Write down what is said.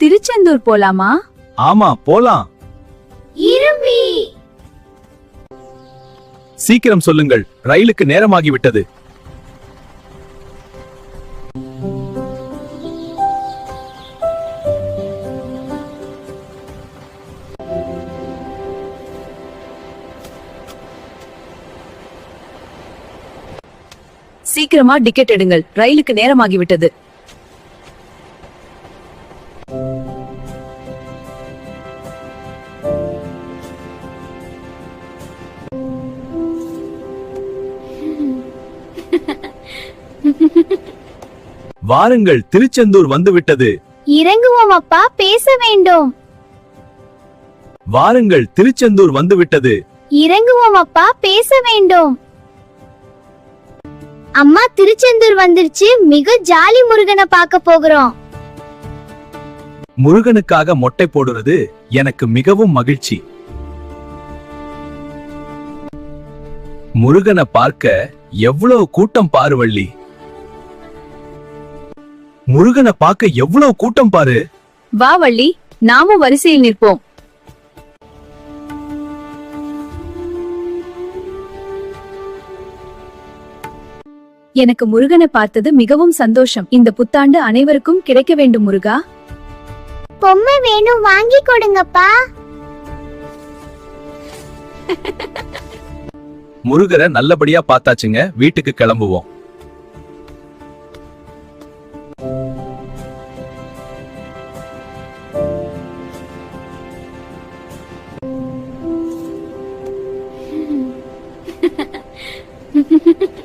திருச்செந்தூர் போலாமா? ஆமா போலாம். இரும்பி. சீக்கிரம் சொல்லுங்கள் ரயிலுக்கு நேரமாகி விட்டது சீக்கிரமா டிக்கெட் எடுங்கள் ரயிலுக்கு நேரமாகி வாருங்கள் திருச்செந்தூர் வந்து விட்டது இறங்குவோம் அப்பா பேச வேண்டும். வாருங்கள் திருச்செந்தூர் வந்து விட்டது இறங்குவோம் அப்பா பேச வேண்டும். அம்மா திருச்செந்தூர் வந்துருச்சு மிக ஜாலி முருகனை பார்க்க போகிறோம். முருகனுக்காக மொட்டை போடுறது எனக்கு மிகவும் மகிழ்ச்சி. முருகனை பார்க்க எவ்வளவு கூட்டம் பாரு வள்ளி. முருகனை பார்க்க எவ்வளவு கூட்டம் பாரு. வா வள்ளி நாமும் வரிசையில் நிற்போம். எனக்கு முருகனை பார்த்தது மிகவும் சந்தோஷம். இந்த புத்தாண்டு அனைவருக்கும் கிடைக்க வேண்டும் முருகா. பொம்மை வேணும் வாங்கி கொடுங்கப்பா. முருகரை நல்லபடியா பார்த்தாச்சுங்க. வீட்டுக்கு கிளம்புவோம். 嗯는哈哈哈哈 향.